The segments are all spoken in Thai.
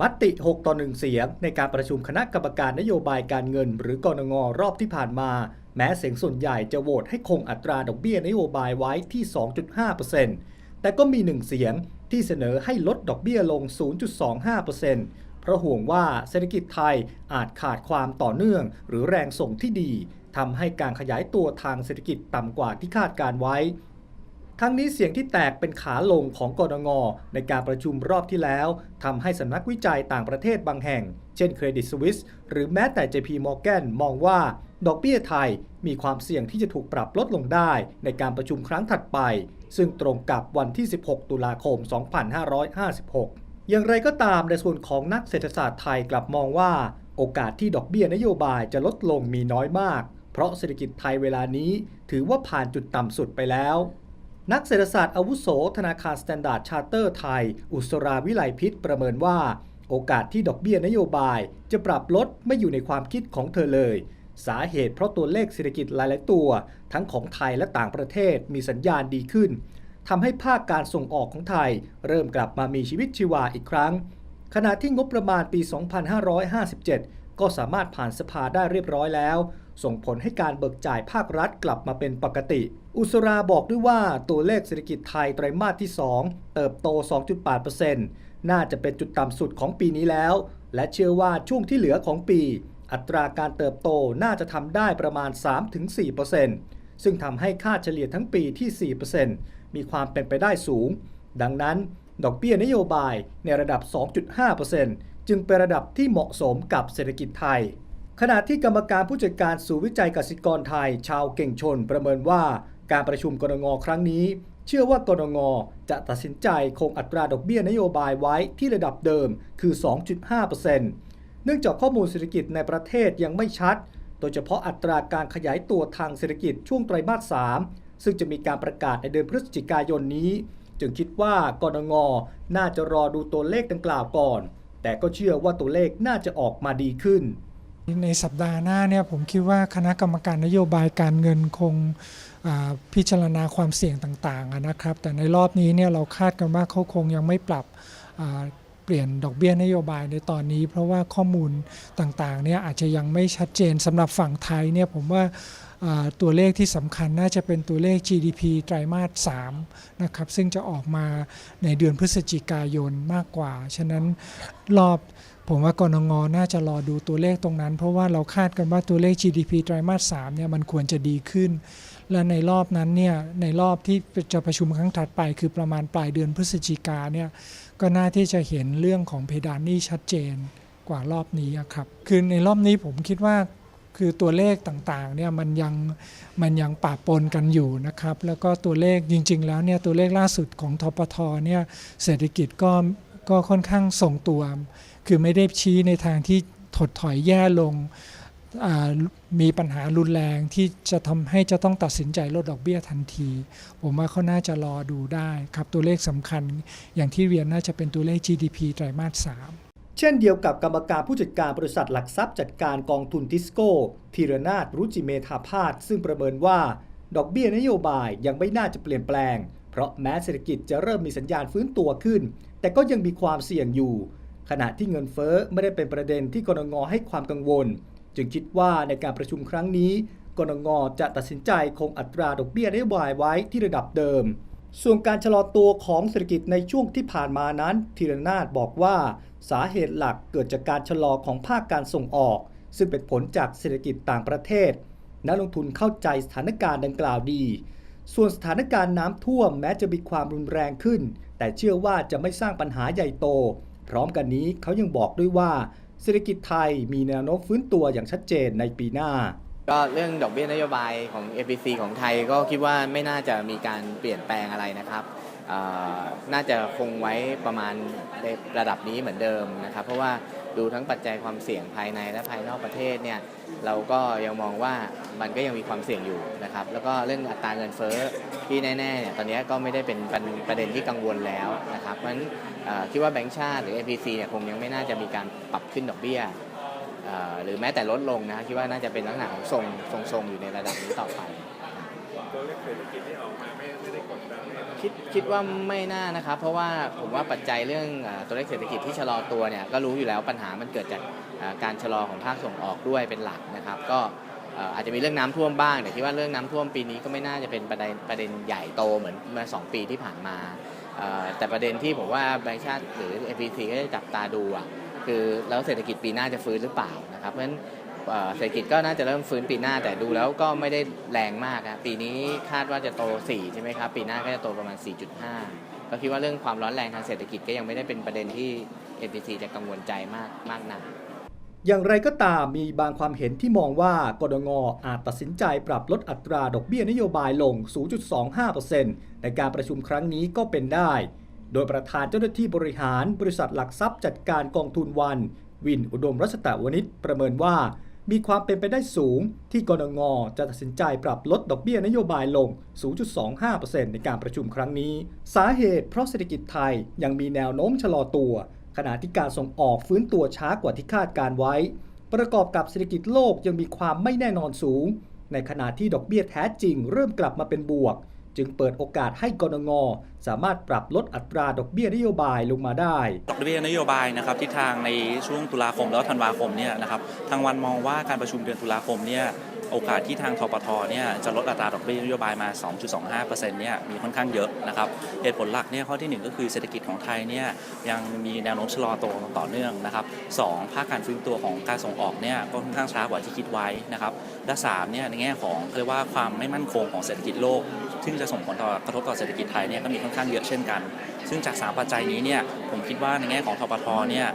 มติ 6 ต่อ 1 เสียง ในการประชุมคณะกรรมการนโยบายการเงิน หรือกรงงรอบที่ผ่านมา แม้เสียงส่วนใหญ่จะโหวตให้คงอัตราดอกเบี้ยนโยบายไว้ที่ 2.5%แต่ก็มีหนึ่งเสียงที่เสนอให้ลดดอกเบี้ยลง 0.25%เพราะห่วงว่าเศรษฐกิจไทยอาจขาดความต่อเนื่อง หรือแรงส่งที่ดีทำให้การขยายตัวทางเศรษฐกิจต่ำกว่าที่คาดการไว้ ทั้งนี้เสียงที่แตกเป็นขาลงของกรงงในการประชุมรอบที่แล้วทำให้สำนักวิจัยต่างประเทศบางแห่ง เช่นเครดิตสวิสหรือแม้แต่ JP Morgan มองว่า ดอกเบี้ยไทยมีความเสี่ยงที่จะถูกปรับลดลงได้ในการประชุมครั้งถัดไป ซึ่งตรงกับวันที่ 16 ตุลาคม 2556 อย่างไรก็ตามในส่วนของนักเศรษฐศาสตร์ไทยกลับมองว่า โอกาสที่ดอกเบี้ยนโยบายจะลดลงมีน้อยมาก เพราะเศรษฐกิจไทยเวลานี้ ถือว่าผ่านจุดต่ำสุดไปแล้ว นักเศรษฐศาสตร์อาวุโสธนาคารสแตนดาร์ดชาร์เตอร์ไทย อุสราวิไลพิษประเมินว่า โอกาสที่ดอกเบี้ยนโยบาย จะปรับลดไม่อยู่ในความคิดของเธอเลย สาเหตุเพราะตัวเลขเศรษฐกิจหลาย ๆ ตัว ทั้งของไทยและต่างประเทศมีสัญญาณดีขึ้นทำให้ภาคการส่งออกของไทย เริ่มกลับมามีชีวิตชีวาอีกครั้ง ขณะที่งบประมาณปี 2557 ก็สามารถผ่านสภาได้เรียบร้อยแล้ว ส่งผลให้การเบิกจ่ายภาครัฐกลับมาเป็นปกติ อุสราบอกด้วยว่าตัวเลขเศรษฐกิจไทยไตรมาสที่ 2 เติบโต 2.8%น่าจะเป็นจุดต่ำสุดของปีนี้แล้ว และเชื่อว่าช่วงที่เหลือของปี อัตราการเติบโตน่าจะทำได้ประมาณ 3-4%ซึ่งทำให้ค่าเฉลี่ยทั้งปีที่ 4%มีความเป็นไปได้สูง ดังนั้น ดอกเบี้ยนโยบายในระดับ 2.5%จึงเป็นระดับที่เหมาะสมกับเศรษฐกิจไทย ขณะที่กรรมการผู้จัดการศูนย์วิจัยกสิกรไทย ชาวเก่งชนประเมินว่าการประชุมกรงงครั้งนี้ เชื่อว่ากรงงจะตัดสินใจคงอัตราดอกเบี้ยนโยบายไว้ที่ระดับเดิมคือ 2.5%เนื่องจากข้อมูลเศรษฐกิจในประเทศยังไม่ชัด โดยเฉพาะอัตราการขยายตัวทางเศรษฐกิจช่วงไตรมาส 3 ซึ่งจะมีการประกาศในเดือนพฤศจิกายนนี้ จึงคิดว่ากรงงน่าจะรอดูตัวเลขดังกล่าวก่อน แต่ก็เชื่อว่าตัวเลขน่าจะออกมาดีขึ้น ในสัปดาห์หน้าเนี่ยผมคิดว่าคณะกรรมการนโยบายการเงินคงพิจารณาความเสี่ยงต่างๆนะครับ แต่ในรอบนี้เนี่ยเราคาดกันว่าเขาคงยังไม่ปรับเปลี่ยนดอกเบี้ยนโยบายในตอนนี้ เพราะว่าข้อมูลต่างๆเนี่ยอาจจะยังไม่ชัดเจนสำหรับฝั่งไทยเนี่ยผมว่าตัวเลขที่สำคัญน่าจะเป็นตัวเลข GDP ไตรมาส3นะครับ ซึ่งจะออกมาในเดือนพฤศจิกายนมากกว่า ฉะนั้นรอบ ผมว่ากรงงน่าจะรอดูตัวเลขตรงนั้น เพราะว่าเราคาดกันว่าตัวเลข GDP ไตรมาส3เนี่ยมันควรจะดีขึ้น และในรอบนั้นเนี่ยในรอบที่จะประชุมครั้งถัดไปคือประมาณปลายเดือนพฤศจิกาเนี่ยก็น่าที่จะเห็นเรื่องของเพดานนี้ชัดเจนกว่ารอบนี้ครับคือในรอบนี้ผมคิดว่าคือตัวเลขต่างๆเนี่ยมันยังมันยังปะปนกันอยู่นะครับ แล้วก็ตัวเลขจริง ๆ แล้วเนี่ยตัวเลขล่าสุดของทปทเนี่ยเศรษฐกิจก็ ก็ค่อนข้างทรงตัว คือไม่ได้ชี้ในทางที่ถดถอยแย่ลง มีปัญหารุนแรงที่จะทำให้จะต้องตัดสินใจลดดอกเบี้ยทันที ผมว่าเขาน่าจะรอดูได้ครับตัวเลขสำคัญ อย่างที่เรียนน่าจะเป็นตัวเลข GDP ไตรมาส 3เช่นเดียวกับกรรมการผู้จัดการบริษัทหลักทรัพย์จัดการกองทุนทิสโก้ธีรนาถรุจิเมธาพาสซึ่งประเมินว่า ดอกเบี้ยนโยบายยังไม่น่าจะเปลี่ยนแปลง เพราะแม้เศรษฐกิจจะเริ่มมีสัญญาณฟื้นตัวขึ้น แต่ก็ยังมีความเสี่ยงอยู่ ขณะที่เงินเฟ้อไม่ได้เป็นประเด็นที่กรงงให้ความกังวล จึงคิดว่าในการประชุมครั้งนี้กรงงจะตัดสินใจคงอัตราดอกเบี้ยนโยบายไว้ที่ระดับเดิม ส่วนการชะลอตัวของเศรษฐกิจในช่วงที่ผ่านมานั้นธีรนาถบอกว่า สาเหตุหลักเกิดจากการชะลอของภาคการส่งออก ซึ่งเป็นผลจากเศรษฐกิจต่างประเทศนักลงทุนเข้าใจสถานการณ์ดังกล่าวดี ส่วนสถานการณ์น้ำท่วมแม้จะมีความรุนแรงขึ้น แต่เชื่อว่าจะไม่สร้างปัญหาใหญ่โต พร้อมกันนี้เขายังบอกด้วยว่า เศรษฐกิจไทยมีแนวโน้มฟื้นตัวอย่างชัดเจนในปีหน้า ก็เรื่องดอกเบี้ยนโยบายของ FBC ของไทยก็คิดว่าไม่น่าจะมีการเปลี่ยนแปลงอะไรนะครับ น่าจะคงไว้ประมาณในระดับนี้เหมือนเดิมนะครับ เพราะว่าดูทั้งปัจจัยความเสี่ยงภายในและภายนอกประเทศเนี่ยเราก็ยังมองว่ามันก็ยังมีความเสี่ยงอยู่นะครับ แล้วก็เรื่องอัตราเงินเฟ้อที่แน่ๆเนี่ยตอนนี้ก็ไม่ได้เป็นประประเด็นที่กังวลแล้วนะครับเพราะฉะนั้นคิดว่าแบงก์ชาติหรือ FBC เนี่ยคงยังไม่น่าจะมีการปรับขึ้นดอกเบี้ยหรือแม้แต่ลดลงนะคิดว่าน่าจะเป็นลักษณะของทรงทรงอยู่ในระดับนี้ต่อไปตัวเลขเศรษฐกิจที่ออกมา คิดคิดว่าไม่น่านะครับ เพราะว่าผมว่าปัจจัยเรื่องตัวเลขเศรษฐกิจที่ชะลอตัวเนี่ยก็รู้อยู่แล้วปัญหามันเกิดจากการชะลอของภาคส่งออกด้วยเป็นหลักนะครับ ก็อาจจะมีเรื่องน้ำท่วมบ้างแต่คิดว่าเรื่องน้ำท่วมปีนี้ก็ไม่น่าจะเป็นประเด็นประเด็นใหญ่โตเหมือนเมื่อสองปีที่ผ่านมาแต่ประเด็นที่ผมว่าแบงก์ชาติหรือ FPC ก็จะจับตาดูอะคือแล้วเศรษฐกิจปีหน้าจะฟื้นหรือเปล่านะครับเพราะฉะนั้น เศรษฐกิจก็น่าจะเริ่มฟื้นปีหน้าแต่ดูแล้วก็ไม่ได้แรงมากครับปีนี้คาดว่าจะโต 4 ใช่ไหมครับ ปีหน้าก็จะโตประมาณ 4.5 ก็คิดว่าเรื่องความร้อนแรงทางเศรษฐกิจก็ยังไม่ได้เป็นประเด็นที่ NPC จะกังวลใจมากมากนักอย่างไรก็ตามมีบางความเห็นที่มองว่ากดงอาจตัดสินใจปรับลดอัตราดอกเบี้ยนโยบายลง 0.25%ในการประชุมครั้งนี้ก็เป็นได้ โดยประธานเจ้าหน้าที่บริหารบริษัทหลักทรัพย์จัดการกองทุนวัน วินอุดมรัชตะวณิชประเมินว่า มีความเป็นไปได้สูงที่กรงงจะตัดสินใจปรับลดดอกเบี้ยนโยบายลง 0.25%ในการประชุมครั้งนี้ สาเหตุเพราะเศรษฐกิจไทยยังมีแนวโน้มชะลอตัว ขณะที่การส่งออกฟื้นตัวช้ากว่าที่คาดการไว้ ประกอบกับเศรษฐกิจโลกยังมีความไม่แน่นอนสูง ในขณะที่ดอกเบี้ยแท้จริงเริ่มกลับมาเป็นบวก จึงเปิดโอกาสให้กรงสามารถปรับลดอัตราดอกเบี้ยนโยบายลงมาได้ ดอกเบี้ยนโยบายนะครับทิศทางในช่วงตุลาคมแล้วธันวาคมเนี่ยนะครับทางวันมองว่าการประชุมเดือนตุลาคมเนี่ยโอกาสที่ทางทปทเนี่ยจะลดอัตราดอกเบี้ยนโยบายมา 2.25%เนี่ยมีค่อนข้างเยอะนะครับ เหตุผลหลักเนี่ยข้อทีหนึ่1 ก็คือเศรษฐกิจของไทยเนี่ยยังมีแนวโน้มชะลอตัวต่อเนื่องนะครับสองภาคการฟื้นตัวของการส่งออกเนี่ยก็ค่อนข้างช้ากว่าที่คิดไว้นะครับ และสามเนี่ยในแง่ของเรียกว่าความไม่มั่นคงของเศรษฐกิจโลก ซึ่งจะส่งผลต่อกระทบต่อเศรษฐกิจไทยเนี่ยก็มีค่อนข้างเยอะเช่นกัน ซึ่งจาก 3 ปัจจัยนี้เนี่ยผมคิดว่าในแง่ของทปทเนี่ย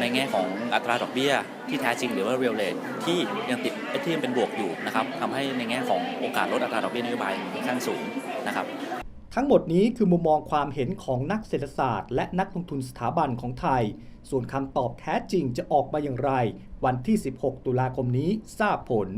ในแง่ของอัตราดอกเบี้ยที่แท้จริงหรือว่า real rate ที่ยังติดที่ยังเป็นบวกอยู่นะครับทำให้ในแง่ของโอกาสลดอัตราดอกเบี้ยนโยบายค่อนข้างสูงนะครับทั้งหมดนี้คือมุมมองความเห็นของนักเศรษฐศาสตร์ และนักลงทุนสถาบันของไทย ส่วนคำตอบแท้จริงจะออกมาอย่างไร วันที่ 16 ตุลาคมนี้ทราบผล